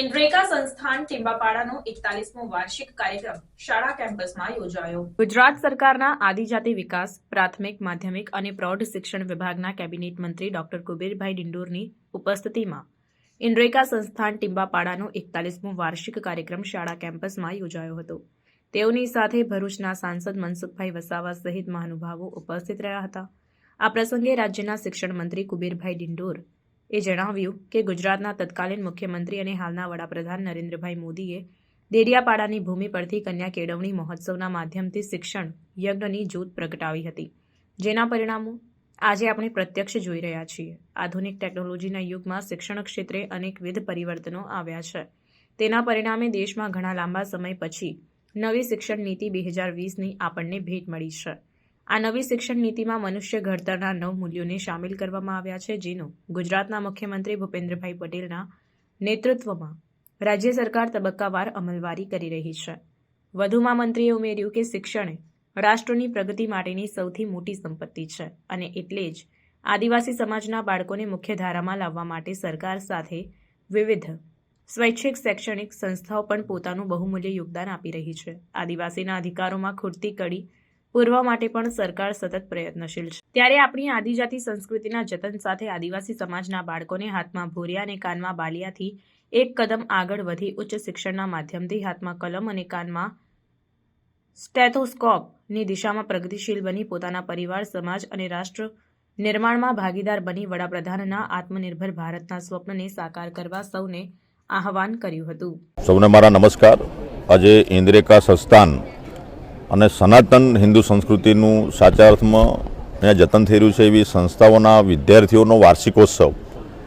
ઇન્દ્રેકા સંસ્થાન ટીમ્બાપાડાનો એકતાલીસમો વાર્ષિક કાર્યક્રમ શાળા કેમ્પસમાં યોજાયો. ગુજરાત સરકારના આદિજાતિ વિકાસ, પ્રાથમિક, માધ્યમિક અને પ્રૌઢ શિક્ષણ વિભાગના કેબિનેટ મંત્રી ડોક્ટર કુબેરભાઈ ડિંડોરની ઉપસ્થિતિમાં ઇન્દ્રેકા સંસ્થાન ટીમ્બાપાડાનો એકતાલીસમો વાર્ષિક કાર્યક્રમ શાળા કેમ્પસમાં યોજાયો હતો. તેઓની સાથે ભરૂચના સાંસદ મનસુખભાઈ વસાવા સહિત મહાનુભાવો ઉપસ્થિત રહ્યા હતા. આ પ્રસંગે રાજ્યના શિક્ષણ મંત્રી કુબેરભાઈ ડિંડોર એ જણાવ્યું કે ગુજરાતના તત્કાલીન મુખ્યમંત્રી અને હાલના વડાપ્રધાન નરેન્દ્રભાઈ મોદીએ દેડિયાપાડાની ભૂમિ પરથી કન્યા કેળવણી મહોત્સવના માધ્યમથી શિક્ષણ યજ્ઞની જૂથ પ્રગટાવી હતી. જેના પરિણામો આજે આપણે પ્રત્યક્ષ જોઈ રહ્યા છીએ. આધુનિક ટેકનોલોજીના યુગમાં શિક્ષણ ક્ષેત્રે અનેકવિધ પરિવર્તનો આવ્યા છે. તેના પરિણામે દેશમાં ઘણા લાંબા સમય પછી નવી શિક્ષણ નીતિ બે હજાર વીસની આપણને ભેટ મળી છે. આ નવી શિક્ષણ નીતિમાં મનુષ્ય ઘડતરના નવ મૂલ્યોને સામેલ કરવામાં આવ્યા છે, જેનો ગુજરાતના મુખ્યમંત્રી ભૂપેન્દ્રભાઈ પટેલના નેતૃત્વમાં રાજ્ય સરકાર તબક્કાવાર અમલવારી કરી રહી છે. વધુમાં મંત્રીએ ઉમેર્યું કે શિક્ષણ રાષ્ટ્રની પ્રગતિ માટેની સૌથી મોટી સંપત્તિ છે અને એટલે જ આદિવાસી સમાજના બાળકોને મુખ્યધારામાં લાવવા માટે સરકાર સાથે વિવિધ સ્વૈચ્છિક શૈક્ષણિક સંસ્થાઓ પણ પોતાનું બહુમૂલ્ય યોગદાન આપી રહી છે. આદિવાસીના અધિકારોમાં ખૂટતી કડી પૂરવા માટે પણ સરકાર સતત પ્રયત્નશીલ છે. ત્યારે આપણી આદિજાતિ સંસ્કૃતિના જતન સાથે આદિવાસી સમાજના બાળકોને હાથમાં ભોરિયા અને કાનમાં બાલિયાથી એક કદમ આગળ વધી ઉચ્ચ શિક્ષણના માધ્યમથી હાથમાં કલમ અને કાનમાં સ્ટેથોસ્કોપની દિશામાં પ્રગતિશીલ બની પોતાના પરિવાર, સમાજ અને રાષ્ટ્ર નિર્માણમાં ભાગીદાર બની વડાપ્રધાનના આત્મનિર્ભર ભારતના સ્વપ્નને સાકાર કરવા સૌને આહવાન કર્યું હતું. સૌને મારા નમસ્કાર. આજે ઇન્દ્રેકા સંસ્થાન અને સનાતન હિન્દુ સંસ્કૃતિનું સાચા અર્થમાં અહીંયા જતન થઈ રહ્યું છે એવી સંસ્થાઓના વિદ્યાર્થીઓનો વાર્ષિકોત્સવ,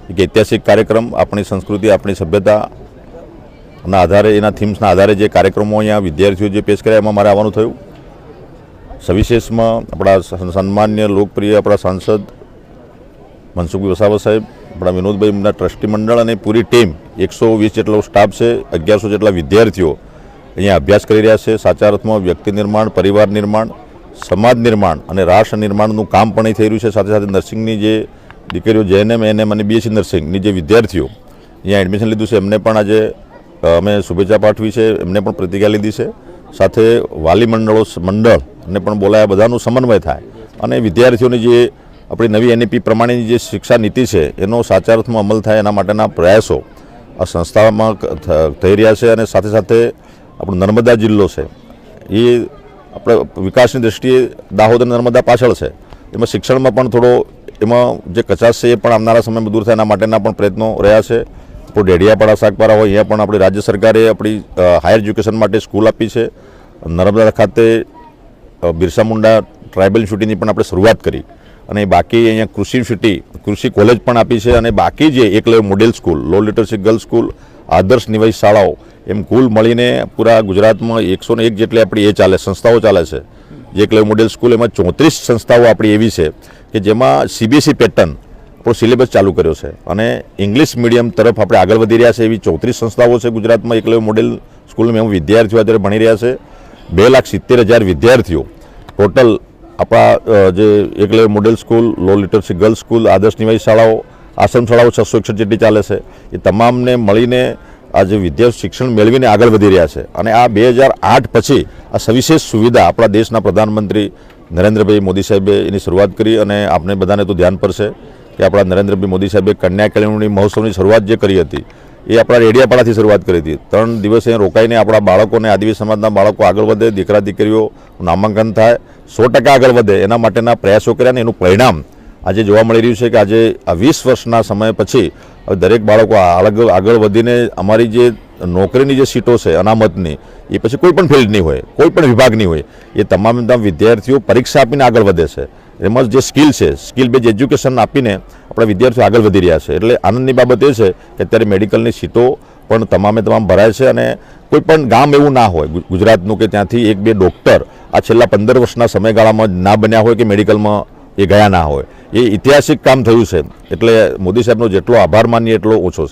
એક ઐતિહાસિક કાર્યક્રમ આપણી સંસ્કૃતિ, આપણી સભ્યતા ના આધારે, એના થીમ્સના આધારે જે કાર્યક્રમો અહીંયા વિદ્યાર્થીઓ જે પેશ કર્યા એમાં મારે આવવાનું થયું. સવિશેષમાં આપણા સન્માન્ય લોકપ્રિય આપણા સાંસદ મનસુખભાઈ વસાવા સાહેબ, આપણા વિનોદભાઈ ટ્રસ્ટી મંડળ અને પૂરી ટીમ એકસો વીસ જેટલો સ્ટાફ છે, અગિયારસો જેટલા વિદ્યાર્થીઓ અહીંયા અભ્યાસ કરી રહ્યા છે સાચા અર્થમાં વ્યક્તિ નિર્માણ, પરિવાર નિર્માણ, સમાજ નિર્માણ અને રાષ્ટ્ર નિર્માણનું કામ પણ અહીં થઈ રહ્યું છે. સાથે સાથે નર્સિંગની જે દીકરીઓ જેએનએમ એનએમ અને બીએસસી નર્સિંગની જે વિદ્યાર્થીઓ અહીંયા એડમિશન લીધું છે, એમને પણ આજે અમે શુભેચ્છા પાઠવી છે, એમને પણ પ્રતિજ્ઞા લીધી છે. સાથે વાલી મંડળો મંડળ ને પણ બોલાયા, બધાનું સમન્વય થાય અને વિદ્યાર્થીઓની જે આપણી નવી એનઈપી પ્રમાણેની જે શિક્ષા નીતિ છે, એનો સાચા અર્થમાં અમલ થાય એના માટેના પ્રયાસો આ સંસ્થામાં થઈ રહ્યા છે અને સાથે સાથે આપણો નર્મદા જિલ્લો છે. એ આપણે વિકાસની દ્રષ્ટિએ દાહોદ અને નર્મદા પાછળ છે. એમાં શિક્ષણમાં પણ થોડો એમાં જે કચાશ છે એ પણ આવનારા સમયમાં દૂર થાય એના માટેના પણ પ્રયત્નો રહ્યા છે. આપણું ડેડિયાપાડા શાકપારા હોય, અહીંયા પણ આપણી રાજ્ય સરકારે આપણી હાયર એજ્યુકેશન માટે સ્કૂલ આપી છે. નર્મદા ખાતે બિરસા મુંડા ટ્રાઇબલ યુનિવર્સિટીની પણ આપણે શરૂઆત કરી. અને બાકી અહીંયા કૃષિ સિટી, કૃષિ કોલેજ પણ આપી છે અને બાકી જે Eklavya model school low literacy girls school આદર્શ નિવાસી શાળાઓ, એમ કુલ મળીને પૂરા ગુજરાતમાં એકસો એક જેટલી આપણી એ ચાલે, સંસ્થાઓ ચાલે છે. જે એકલવ્ય મોડેલ સ્કૂલ એમાં ચોત્રીસ સંસ્થાઓ આપણી એવી છે કે જેમાં સીબીએસઈ પેટર્ન આપણો સિલેબસ ચાલુ કર્યો છે. અને ઇંગ્લિશ મીડિયમ તરફ આપણે આગળ વધી રહ્યા છે એવી ચોત્રીસ સંસ્થાઓ છે ગુજરાતમાં એકલવ્ય મોડેલ સ્કૂલમાં વિદ્યાર્થીઓ અત્યારે ભણી રહ્યા છે. બે લાખ સિત્તેર હજાર વિદ્યાર્થીઓ. ટોટલ આપણા જે એકલે model school low literacy girls school આદર્શ નિવાસી શાળાઓ, આશ્રમ શાળાઓ છસો એકસઠ જેટલી ચાલે છે, એ તમામને મળીને આ જે વિદ્યાર્થી શિક્ષણ મેળવીને આગળ વધી રહ્યા છે. અને આ બે હજાર આઠ પછી આ સવિશેષ સુવિધા આપણા દેશના પ્રધાનમંત્રી નરેન્દ્રભાઈ મોદી સાહેબે એની શરૂઆત કરી અને આપણે બધાને તો ધ્યાન પડશે કે આપણા નરેન્દ્રભાઈ મોદી સાહેબે કન્યા કેળવણી મહોત્સવની શરૂઆત જે કરી હતી, એ આપણા રેડિયાપાડાથી શરૂઆત કરી હતી. ત્રણ દિવસે અહીં રોકાઈને આપણા બાળકોને આદિવાસી સમાજના બાળકો આગળ વધે દીકરા દીકરીઓ નામાંકન થાય સો ટકા આગળ વધે. એના માટેના પ્રયાસો કર્યા ને એનું પરિણામ આજે જોવા મળી રહ્યું છે કે આજે આ વીસ વર્ષના સમય પછી હવે દરેક બાળકો આગળ આગળ વધીને અમારી જે નોકરીની જે સીટો છે, અનામતની, એ પછી કોઈ પણ ફિલ્ડની હોય, કોઈ પણ વિભાગની હોય, એ તમામ તમામ વિદ્યાર્થીઓ પરીક્ષા આપીને આગળ વધે છે. એમાં જે સ્કિલ છે, સ્કિલ બેઝ એજ્યુકેશન આપીને આપણા વિદ્યાર્થીઓ આગળ વધી રહ્યા છે. એટલે આનંદની બાબત એ છે કે અત્યારે મેડિકલની સીટો પણ તમામે તમામ ભરાય છે અને કોઈ પણ ગામ એવું ના હોય ગુજરાતનું કે ત્યાંથી એક બે ડૉક્ટર આ છેલ્લા પંદર વર્ષના સમયગાળામાં ના બન્યા હોય કે મેડિકલમાં એ ગયા ના હોય. એ ઐતિહાસિક કામ થયું છે. એટલે મોદી સાહેબનો જેટલો આભાર માનીએ એટલો ઓછો છે.